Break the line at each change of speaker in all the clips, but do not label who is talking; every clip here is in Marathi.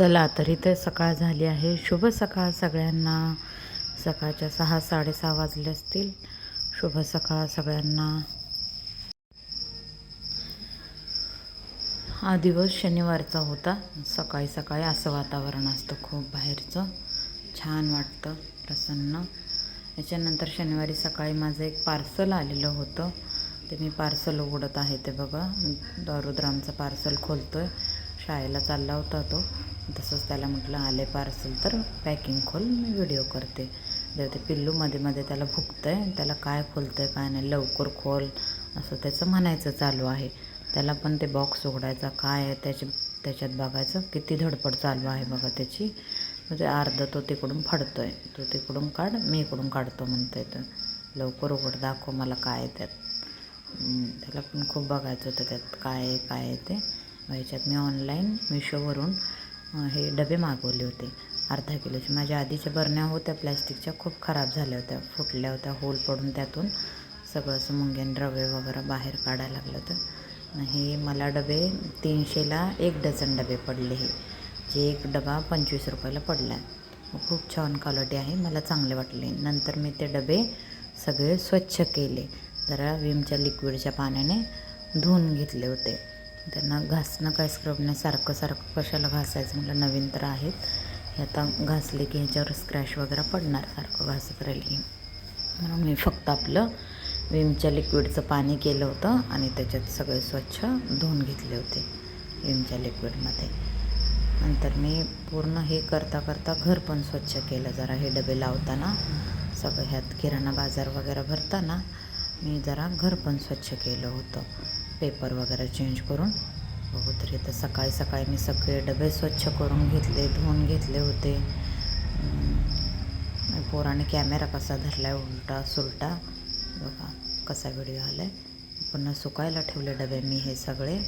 चला तर सकाळ झाली आहे. शुभ सकाळ सगळ्यांना. सकाळच्या सहा साडेसहा वाजले असतील. शुभ सकाळ सगळ्यांना. हा दिवस शनिवारचा होता. सकाळी सकाळी असं वातावरण असतं खूप बाहेरचं. छान वाटतं प्रसन्न. याच्यानंतर शनिवारी सकाळी माझं एक पार्सल आलेलं होतं. ते मी पार्सल उघडत आहे ते बघा. दारुद्रामचं पार्सल खोलतो आहे शाळेला चालला होता तो. तसंच त्याला म्हटलं आले पार्सल तर पॅकिंग खोल मी व्हिडिओ करते. जर ते पिल्लू मध्ये मध्ये त्याला भुकतं आहे त्याला काय खोलतं आहे काय नाही लवकर खोल असं त्याचं म्हणायचं चालू आहे. त्याला पण ते बॉक्स उघडायचा काय आहे त्याच्या त्याच्यात बघायचं किती धडपड चालू आहे बघा त्याची. म्हणजे अर्ध तो तिकडून फाडतो आहे तो तिकडून काढ मी इकडून काढतो म्हणतो आहे तर लवकर उघड दाखव मला काय आहे त्यात. त्याला पण खूप बघायचं होतं त्यात काय आहे काय आहे ते. ह्याच्यात मी ऑनलाईन मिशोवरून हे डबे मागवले होते अर्धा किलोचे. माझ्या आधीच्या बरण्या होत्या प्लॅस्टिकच्या खूप खराब झाल्या होत्या. फुटल्या होत्या होल पडून त्यातून सगळं असं मुंग्यान रवे वगैरे बाहेर काढायला लागलं होतं. हे मला डबे तीनशेला एक डझन डबे पडले हे जे एक डबा पंचवीस रुपयाला पडला. आहे खूप छान क्वालिटी आहे मला चांगले वाटले. नंतर मी ते डबे सगळे स्वच्छ केले. जरा विमच्या लिक्विडच्या पाण्याने धुवून घेतले होते. त्यांना घासणं काय स्क्रब नाही सारखं सारखं कशाला घासायचं म्हटलं नवीन तर आहेत. हे आता घासले की ह्याच्यावर स्क्रॅच वगैरे पडणार सारखं घासत राहील की म्हणून मी फक्त आपलं विमच्या लिक्विडचं पाणी केलं होतं आणि त्याच्यात सगळे स्वच्छ धुवून घेतले होते विमच्या लिक्विडमध्ये नंतर मी पूर्ण हे करता करता घर पण स्वच्छ केलं जरा हे डबे लावताना सगळं ह्यात किराणा बाजार वगैरे भरताना मी जरा घर पण स्वच्छ केलं होतं. पेपर वगैरे चेंज करून बघू तरी तर सकाळी सकाळी मी सगळे डबे स्वच्छ करून घेतले धुवून घेतले होते. पोराने कॅमेरा कसा धरला आहे उलटा सुलटा बघा कसा व्हिडिओ आला आहे पुन्हा सुकायला ठेवले डबे मी हे सगळे.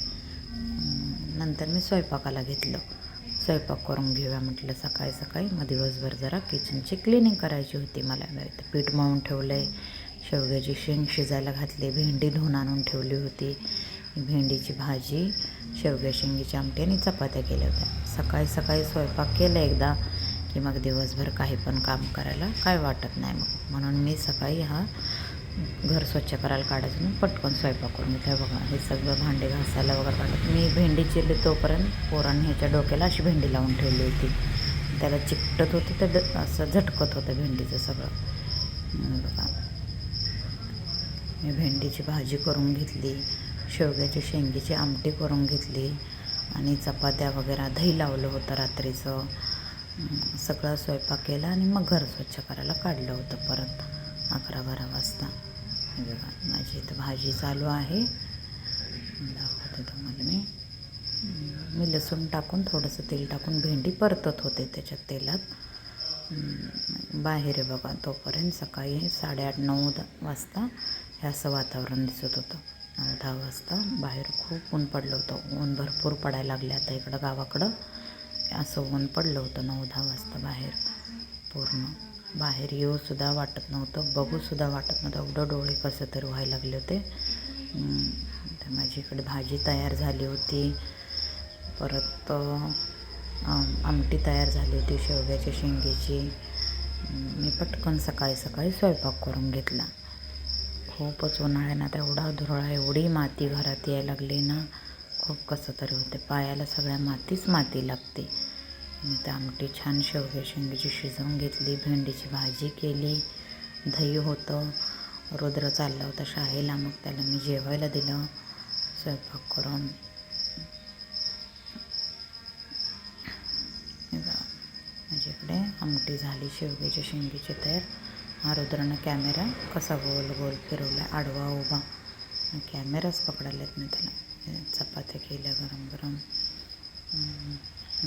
नंतर मी स्वयंपाकाला घेतलं. स्वयंपाक करून घेऊया म्हटलं सकाळी सकाळी. मग दिवसभर जरा किचनची क्लिनिंग करायची होती मला. पीठ मळून ठेवलं आहे शेवग्याची शेंग शिजायला घातली भेंडी धुवून आणून ठेवली होती. भेंडीची भाजी शेवग्या शेंगीची आमटी आणि चपात्या केल्या होत्या. सकाळी सकाळी स्वयंपाक केला एकदा की मग दिवसभर काही पण काम करायला काय वाटत नाही मग. म्हणून मी सकाळी हा घर स्वच्छ करायला काढायचं मी पटकन स्वयंपाक करून घेतला. बघा हे सगळं भांडे घासायला वगैरे काढत मी भेंडी चिरली तोपर्यंत पोरांनी ह्याच्या डोक्याला अशी भेंडी लावून ठेवली होती. त्याला चिकटत होतं तर असं झटकत होतं भेंडीचं सगळं. बघा. मी भेंडीची भाजी करून घेतली शेवग्याची शेंगीची आमटी करून घेतली आणि चपात्या वगैरे दही लावलं होतं रात्रीचं. सगळा स्वयंपाक केला आणि मग घर स्वच्छ करायला काढलं होतं परत अकरा बारा वाजता बघा माझी इथं भाजी चालू आहे. दाखवते तुम्हाला मी. मी लसूण टाकून थोडंसं तेल टाकून भेंडी परतत होते त्याच्यात तेलात. बाहेर आहे बघा तोपर्यंत सकाळी साडेआठ नऊ वाजता हे असं वातावरण दिसत होतं. नऊ दहा वाजता बाहेर खूप ऊन पडलं होतं. ऊन भरपूर पडायला लागले. आता इकडं गावाकडं असं ऊन पडलं होतं. नऊ दहा वाजता बाहेर पूर्ण. बाहेर येऊसुद्धा वाटत नव्हतं. बघूसुद्धा वाटत नव्हतं. एवढं डोळे कसं तरी व्हायला लागले होते. तर माझी इकडे भाजी तयार झाली होती. परत आमटी तयार झाली होती. शेवग्याच्या शेंगेची. मी पटकन सकाळी सकाळी स्वयंपाक करून घेतला. खूपच उन्हाळ्यानं आता एवढा धुरळा एवढी माती घरात यायला लागली ना खूप कसं तरी होते. पायाला सगळ्या मातीच माती लागते. मी तर आमटी छान शेवग्या शेंगीची शिजवून घेतली भेंडीची भाजी केली दही होतं. रुद्र चालला होता शाळेला मग त्याला मी जेवायला दिलं. स्वयंपाक करून. माझ्याकडे आमटी झाली शेवग्याच्या शेंगीची तयार. हा रुद्रानं कॅमेरा कसा गोल गोल फिरवला आडवा उभा. कॅमेराच पकडायला येत नाही त्याला. चपात्या केल्या गरम गरम.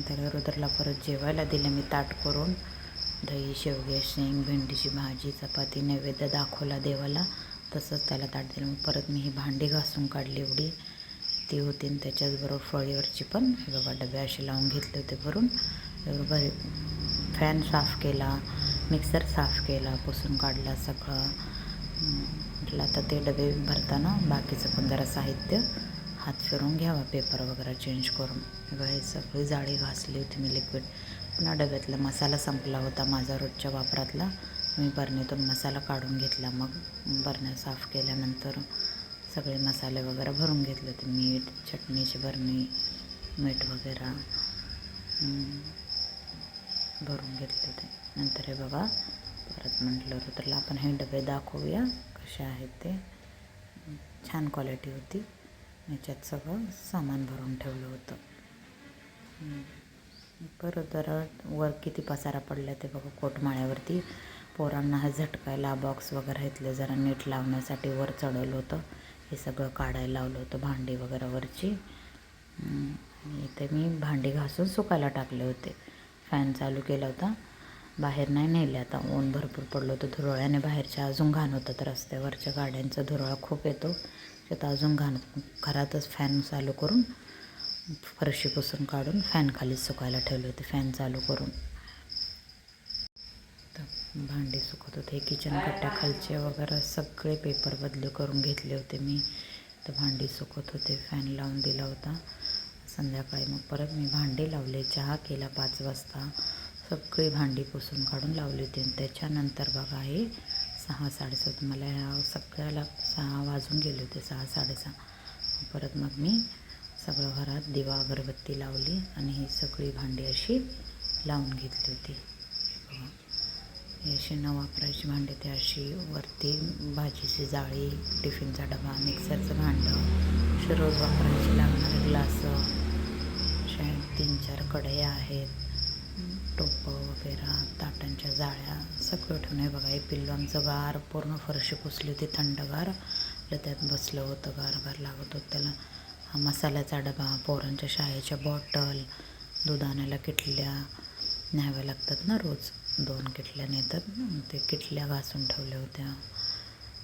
त्याला रुद्रला परत जेवायला दिलं मी ताट करून. दही शेवगे शेंग भेंडीची भाजी चपाती नैवेद्य दाखवला देवाला. तसंच त्याला ताट दिलं. मग परत मी ही भांडी घासून काढली एवढी. ती होती आणि त्याच्याचबरोबर फळीवरची पण. हे डबे असे लावून घेतले होते भरून. बरोबर फॅन साफ केला. मिक्सर साफ केला पुसून काढला सगळं. म्हटलं आता ते डबे भरताना बाकीचं पण जरा साहित्य हात फिरून घ्यावा पेपर वगैरे चेंज करून. बघा हे सगळी जाळी घासली होती मी लिक्विड पुन्हा डब्यातला मसाला संपला होता माझा रोजच्या वापरातला. मी बरणीतून मसाला काढून घेतला. मग बरण्या साफ केल्यानंतर सगळे मसाले वगैरे भरून घेतले होते. मीठ चटणीची बरणी मीठ वगैरे. भरून घेतले होते. नंतर हे बघा परत म्हटलं रुद्रला आपण हे डबे दाखवूया कसे आहेत ते. छान क्वालिटी होती. याच्यात सगळं सामान भरून ठेवलं होतं. परत जरा वर किती पसारा पडला ते बघा कोटमाळ्यावरती. पोरांना हा झटकायला बॉक्स वगैरे घेतले जरा नीट लावण्यासाठी वर चढवलं होतं. हे सगळं काढायला लावलं होतं भांडी वगैरे वरची. आणि इथे मी भांडी घासून सुकायला टाकले होते. फॅन चालू केला होता. बाहेर नाही नेले आता. ऊन भरपूर पडलं होतं धुरळ्याने. बाहेरच्या अजून घाण होतात तर रस्त्यावरच्या गाड्यांचा धुरळा खूप येतो. त्यात अजून घाण. घरातच फॅन चालू करून फरशी पुसून काढून फॅन खाली सुकायला ठेवले होते. फॅन चालू करून. तर भांडी सुकत होते. किचन कट्ट्या खालचे वगैरे सगळे पेपर बदली करून घेतले होते मी. तर भांडी सुकत होते. फॅन लावून दिला होता. संध्याकाळी मग परत मी भांडे लावले. चहा केला पाच वाजता. सगळी भांडी पुसून काढून लावली होती. आणि त्याच्यानंतर बघा हे सहा साडेसात मला ह्या सगळ्याला सहा वाजून गेले होते सहा साडेसहा. परत मग मी सगळं घरात दिवा अगरबत्ती लावली आणि ही सगळी भांडी अशी लावून घेतली होती. अशी न वापरायची भांडी ते अशी वरती भाजीची जाळी टिफिनचा डबा मिक्सरचं भांडं अशी रोज वापरायची लागणारे ग्लासं तीन चार कढया आहेत. टोपं वगैरे ताटांच्या जाळ्या सगळं ठेवून आहे बघा हे पिल्लू आमचं गार पूर्ण फरशी पुसली होती थंडगार तर त्यात बसलं होतं गार गार लागत होतं त्याला. हा मसाल्याचा डबा पोरांच्या शाळेच्या बॉटल दूध आणायला किटल्या. न्याव्या लागतात ना रोज दोन किटल्या नेतात ते किटल्या घासून ठेवल्या होत्या.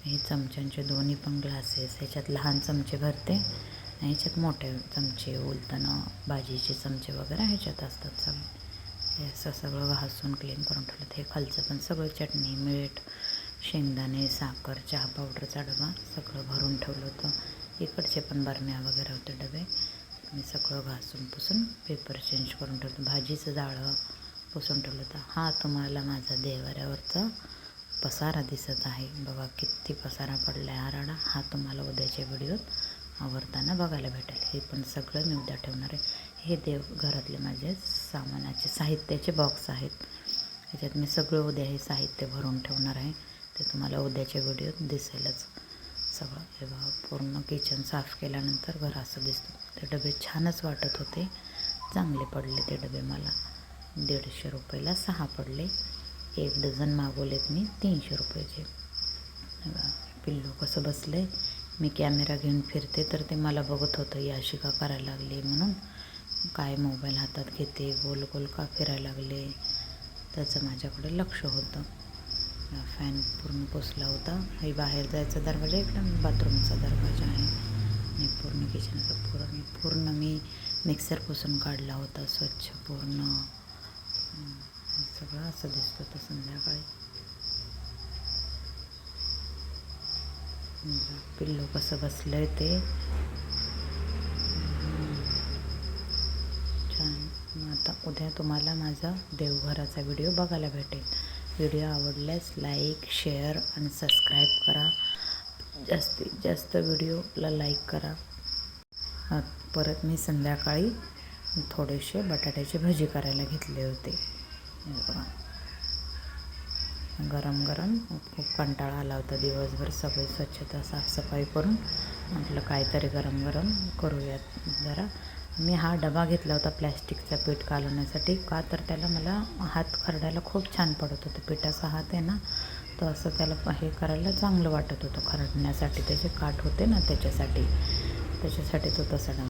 हे चमच्यांचे दोन्ही पण ग्लासेस ह्याच्यात लहान चमचे भरते. ह्याच्यात मोठे चमचे उलताना भाजीचे चमचे वगैरे ह्याच्यात असतात सगळे. हे असं सगळं घासून क्लीन करून ठेवलं. हे खालचं पण सगळं चटणी मीठ शेंगदाणे साखर चहा पावडरचा डबा सगळं भरून ठेवलं होतं. इकडचे पण बरण्या वगैरे होते डबे. मी सगळं घासून पुसून पेपर चेंज करून ठेवतो भाजीचं जाळं पुसून ठेवलं होतं. हा तुम्हाला माझा देवाऱ्यावरचा पसारा दिसत आहे. बघा किती पसारा पडला आहे आराडा हा तुम्हाला उद्याच्या व्हिडिओत आवडताना बघायला भेटेल. हे पण सगळं मी उद्या ठेवणार आहे. हे देव घरातले माझे सामानाचे साहित्याचे बॉक्स आहेत. ह्याच्यात मी सगळं उद्या हे साहित्य भरून ठेवणार आहे. ते तुम्हाला उद्याच्या व्हिडिओत दिसेलच. सगळं. हे बघा पूर्ण किचन साफ केल्यानंतर घर असं दिसतं. ते डबे छानच वाटत होते. चांगले पडले ते डबे मला. दीडशे रुपयाला सहा पडले. एक डझन मागवलेत मी तीनशे रुपयाचे. पिल्लू कसं बसलं आहे मी कॅमेरा घेऊन फिरते तर ते मला बघत होतं ही अशी का करायला लागली म्हणून? काय मोबाईल हातात घेते गोल गोल का फिरायला लागले? त्याचं माझ्याकडे लक्ष होतं. फॅन पूर्ण पुसला होता. हे बाहेर जायचा दरवाजा इकडं बाथरूमचा दरवाजा आहे. आणि पूर्ण किचनचा पूर्ण पूर्ण मी मिक्सर पुसून काढला होता स्वच्छ पूर्ण. सगळं असं दिसतं होतं संध्याकाळी. पिल्लू कसं बसलंय ते. छान. आता उद्या तुम्हाला माझा देवघराचा व्हिडिओ बघायला भेटेल. व्हिडिओ आवडल्यास लाईक शेअर आणि सबस्क्राईब करा. जास्तीत जास्त व्हिडिओला लाईक करा. परत मी संध्याकाळी थोडेसे बटाट्याची भजी करायला घेतले होते. हे गरम गरम. खूप कंटाळा आला होता दिवसभर. सगळी स्वच्छता साफसफाई करून म्हटलं काहीतरी गरम गरम करूयात जरा. मी हा डबा घेतला होता प्लॅस्टिकचा पीठ कालवण्यासाठी. का तर त्याला मला हात खरडायला खूप छान पडत होतं. पिठाचा हात आहे ना तो असं त्याला हे करायला चांगलं वाटत होतं खरडण्यासाठी. त्याचे काठ होते ना त्याच्यासाठी. त्याच्यासाठी तो तसा डबा